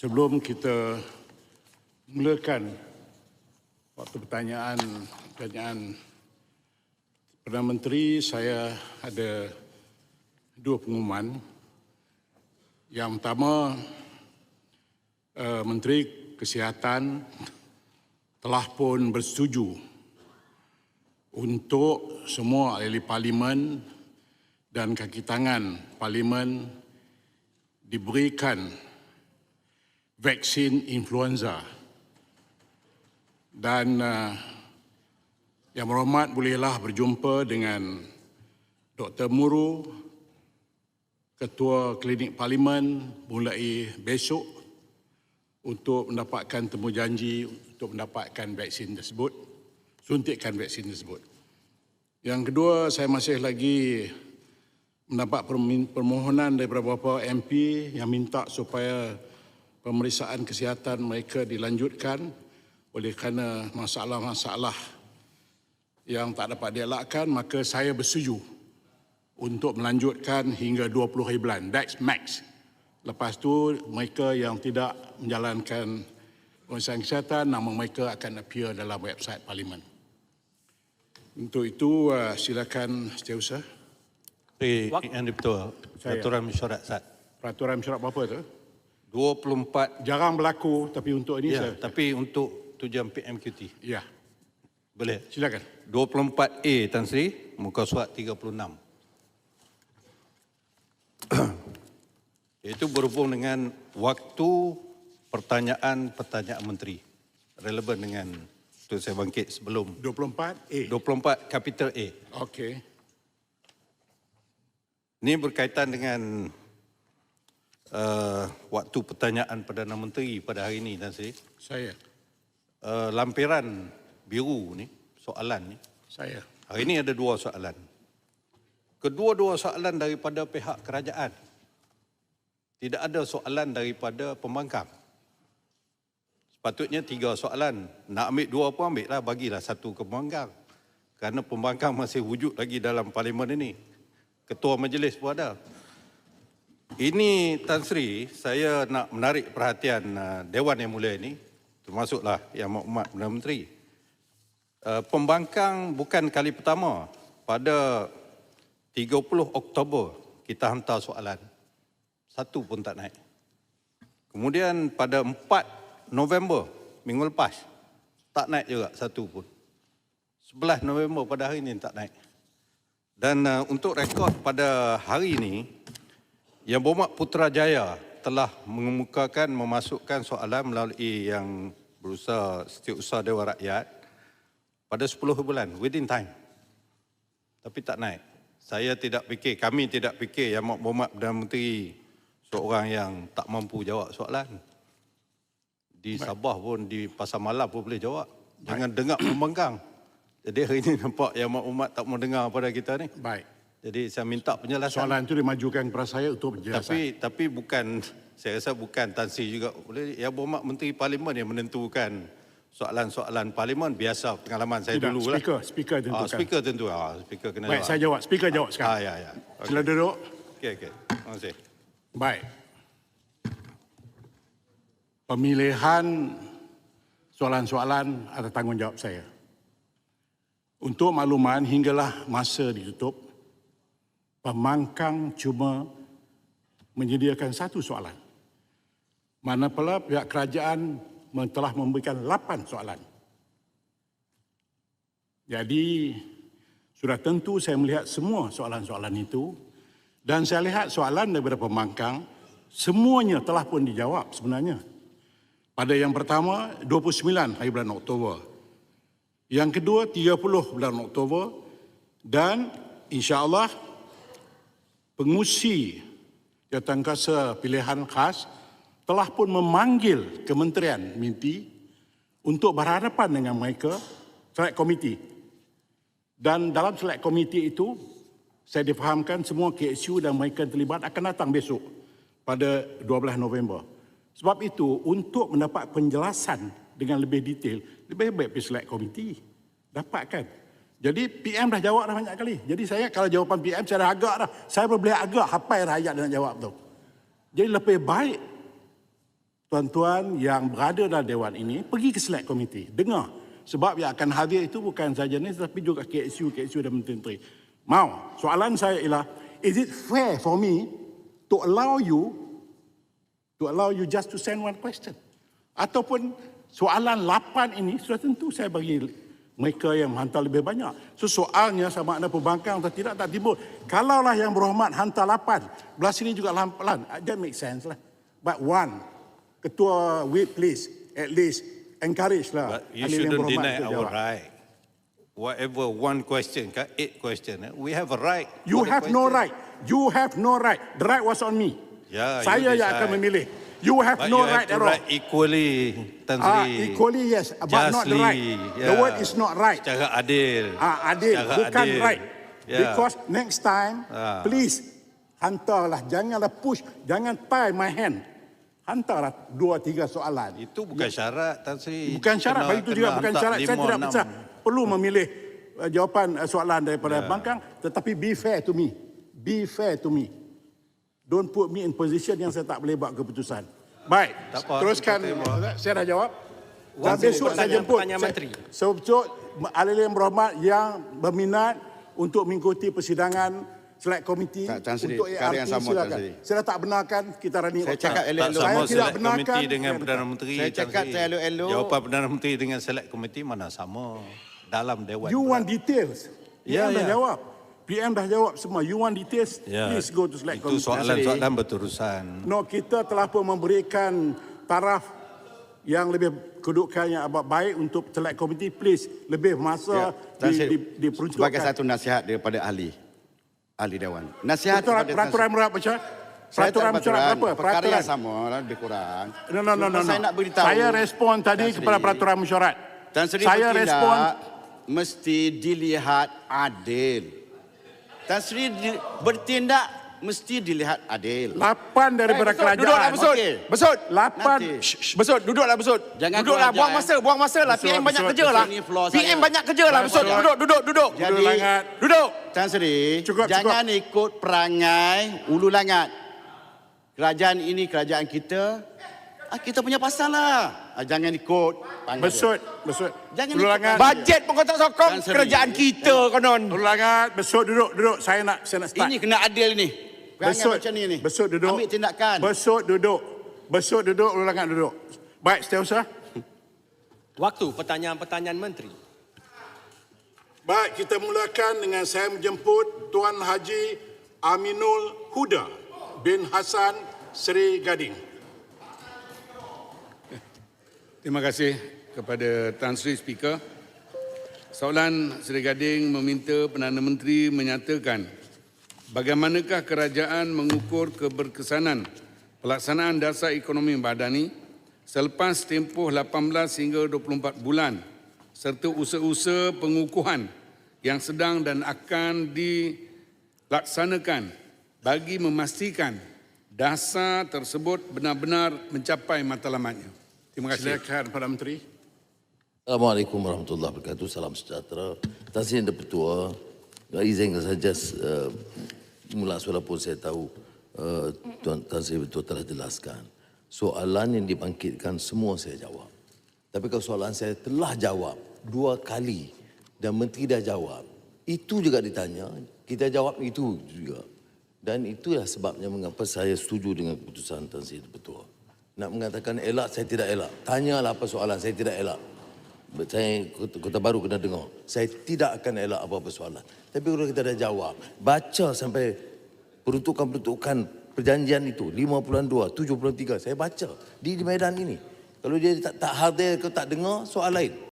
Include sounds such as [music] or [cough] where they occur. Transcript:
Sebelum kita mulakan waktu pertanyaan pertanyaan Perdana Menteri, saya ada dua pengumuman. Yang pertama, eh, Menteri Kesihatan telah pun bersetuju untuk semua ahli parlimen dan kaki tangan parlimen diberikan vaksin influenza dan uh, yang berhormat bolehlah berjumpa dengan Dr. Muru, Ketua Klinik Parlimen mulai besok untuk mendapatkan temu janji untuk mendapatkan vaksin tersebut, suntikan vaksin tersebut. Yang kedua, saya masih lagi mendapat permohonan daripada beberapa MP yang minta supaya pemeriksaan kesihatan mereka dilanjutkan oleh kerana masalah-masalah yang tak dapat dielakkan maka saya bersetuju untuk melanjutkan hingga 20 hari bulan. That's max. Lepas tu mereka yang tidak menjalankan pemeriksaan kesihatan nama mereka akan appear dalam website parlimen. Untuk itu uh, silakan setiausaha. Yang betul. Saya. Peraturan mesyuarat SAT. Peraturan mesyuarat berapa tu? 24 Jarang berlaku tapi untuk ini ya, saya tapi untuk tujuan PMQT. ya Boleh. silakan. 24A Tan Sri, muka surat 36. [clears throat] Itu berhubung dengan waktu pertanyaan-pertanyaan menteri. Relevan dengan tu saya bangkit sebelum 24 A. 24 capital A. Okey. Ini berkaitan dengan uh, waktu pertanyaan Perdana Menteri pada hari ini, Tan Sri. Saya. Uh, lampiran biru ni, soalan ni. Saya. Hari ini ada dua soalan. Kedua-dua soalan daripada pihak kerajaan. Tidak ada soalan daripada pembangkang. Sepatutnya tiga soalan. Nak ambil dua pun ambil lah, bagilah satu ke pembangkang. Kerana pembangkang masih wujud lagi dalam parlimen ini. Ketua majlis pun ada. Ini Tan Sri, saya nak menarik perhatian uh, Dewan Yang Mulia ini, termasuklah Yang Maklumat Perdana Menteri. Uh, pembangkang bukan kali pertama. Pada 30 Oktober kita hantar soalan. Satu pun tak naik. Kemudian pada 4 November minggu lepas tak naik juga satu pun. 11 November pada hari ini tak naik. Dan uh, untuk rekod pada hari ini Yang Berhormat Putrajaya telah mengemukakan memasukkan soalan melalui yang berusaha setiausaha Dewan Rakyat pada 10 bulan, within time. Tapi tak naik. Saya tidak fikir, kami tidak fikir Yang Berhormat Perdana Menteri seorang yang tak mampu jawab soalan. Di Sabah pun, di Pasar Malam pun boleh jawab. Jangan dengar pembangkang. Jadi hari ini nampak Yang Berhormat tak mau dengar pada kita ni. Baik. Jadi saya minta penjelasan. Soalan itu dimajukan kepada saya untuk penjelasan. Tapi tapi bukan saya rasa bukan Tan Sri juga boleh ya berhormat menteri parlimen yang menentukan soalan-soalan parlimen biasa pengalaman saya Tidak, dulu speaker, lah. speaker Ah, tentukan. speaker tentu ah speaker kena Baik, jawab. saya jawab. Speaker jawab Ah sekarang. ya ya. Okey Sila duduk. okey. okey. Terima kasih. Baik. Pemilihan soalan-soalan atas tanggungjawab saya. Untuk makluman, hinggalah masa ditutup, pemangkang cuma menyediakan satu soalan. Manapula pihak kerajaan telah memberikan lapan soalan. Jadi, sudah tentu saya melihat semua soalan-soalan itu dan saya lihat soalan daripada pembangkang semuanya telah pun dijawab sebenarnya. Pada yang pertama 29 hari bulan Oktober. Yang kedua 30 bulan Oktober dan insya-Allah pengusi jawatankuasa pilihan khas telah pun memanggil Kementerian Mimpi untuk berhadapan dengan mereka select komiti. Dan dalam select komiti itu saya difahamkan semua KSU dan mereka yang terlibat akan datang besok pada 12 November. Sebab itu untuk mendapat penjelasan dengan lebih detail, lebih baik pergi select komiti. Dapatkan. Jadi PM dah jawab dah banyak kali. Jadi saya kalau jawapan PM saya dah agak dah. Saya boleh agak hafal rakyat nak jawab tu. Jadi lebih baik tuan-tuan yang berada dalam dewan ini pergi ke select committee, dengar. Sebab yang akan hadir itu bukan saja ni tetapi juga KSU, KSU dan menteri-menteri. Mau, soalan saya ialah, is it fair for me to allow you to allow you just to send one question? Ataupun soalan lapan ini sudah tentu saya bagi mereka yang hantar lebih banyak. So soalnya sama ada pembangkang atau tidak tak timbul. Kalaulah yang berhormat hantar lapan, belah sini juga lapan, that make sense lah. But one, ketua whip please, at least encourage lah. But you shouldn't deny our jawab. right. Whatever one question, eight question, eh, we have a right. You have no question. right. You have no right. The right was on me. Yeah, Saya yang akan memilih. You have But no you have right to at all. write equally, Tan Ah, Sri. equally yes, but not the Justly, right. The yeah. word is not right. Secara adil. Ah, adil, Secara bukan adil. right. Yeah. Because next time, Ah. please hantarlah, janganlah push, jangan tie my hand. Hantarlah dua tiga soalan. Itu bukan syarat, Tan Sri. Bukan syarat, Kena- itu juga bukan syarat. Saya tidak bisa perlu memilih uh, jawapan uh, soalan daripada Ya. bangkang, tetapi be fair to me. Be fair to me. Don't put me in position yang saya tak boleh buat keputusan. Baik, Tak apa, teruskan. terima. Saya dah jawab. Dan besok saya jemput. saya- menteri. Sebesok ahli yang berhormat yang berminat untuk mengikuti persidangan select komiti Tan- Tan Sri, untuk yang ART sama, Tan silakan. Sri. Saya dah tak benarkan kita running Saya cakap elok-elok. Tak Saya sama tidak benarkan, dengan saya Perdana Menteri. Saya Tan cakap Sri. saya elok-elok. Jawapan Perdana Menteri dengan select komiti mana sama dalam Dewan. You want details. Ya, ya. jawab. PM dah jawab semua. You want details? Ya, Please go to select Itu committee. soalan-soalan berterusan. No, kita telah pun memberikan taraf yang lebih kedudukannya abad baik untuk select committee. Please, lebih masa Tan di, di, sebagai diperuntukkan. satu nasihat daripada ahli ahli dewan. Nasihat Peraturan, kepada peraturan. Saya tak Peraturan mesyuarat berapa? Perkara Peraturan. yang sama lah, lebih kurang. No, no, no, no, no. Saya nak beritahu. Saya respon tadi Tan kepada peraturan mesyuarat. Tan Sri Saya bertindak respon mesti dilihat adil. Tan Sri bertindak mesti dilihat adil. lapan daripada besut, kerajaan. Duduklah besut. Okey. Besut. Lapan. Besut, duduklah besut. Jangan duduklah, buang masa, buang masa lah. PM banyak kerja lah. PM banyak kerja lah. Besut, duduk, duduk, duduk. Jadi- Duduk langat. Duduk. Tan Sri, Cukup, jangan ikut perangai ulu langat. Kerajaan ini kerajaan kita. Ah, kita punya pasal lah. Ah, jangan ikut. panggil. Besut, besut. Jangan Duduk ikut langat. Bajet pun kau tak sokong. Sri. Kerajaan kita konon. Duduk langat. Besut, duduk, duduk. Saya nak, saya nak start. Ini kena adil ni. Perangai Besut, macam ni ni. besut duduk. Ambil tindakan. Besut duduk. Besut duduk, duduk langat duduk. Baik, seterusnya. Waktu pertanyaan-pertanyaan menteri. Baik, kita mulakan dengan saya menjemput Tuan Haji Aminul Huda bin Hassan Seri Gading. Terima kasih kepada Tan Sri Speaker. Soalan Seri Gading meminta Perdana Menteri menyatakan bagaimanakah kerajaan mengukur keberkesanan pelaksanaan dasar ekonomi madani selepas tempoh 18 hingga 24 bulan serta usaha-usaha pengukuhan yang sedang dan akan dilaksanakan bagi memastikan dasar tersebut benar-benar mencapai matlamatnya. Terima kasih. Silakan Perdana Menteri. Assalamualaikum warahmatullahi wabarakatuh. Salam sejahtera. Tan Sri Yang Pertua, izinkan saja uh, mula soalan pun saya tahu uh, Tuan Tan Sri Betul telah jelaskan. Soalan yang dibangkitkan semua saya jawab. Tapi kalau soalan saya telah jawab dua kali dan menteri dah jawab, itu juga ditanya, kita jawab itu juga. Dan itulah sebabnya mengapa saya setuju dengan keputusan Tan Sri Betul. Nak mengatakan elak, saya tidak elak. Tanyalah apa soalan, saya tidak elak. Saya kota, baru kena dengar. Saya tidak akan elak apa-apa soalan. Tapi kalau kita dah jawab, baca sampai peruntukan-peruntukan perjanjian itu, 5.2, 7.3, saya baca di, di medan ini. Kalau dia tak, tak hadir ke tak dengar, soal lain.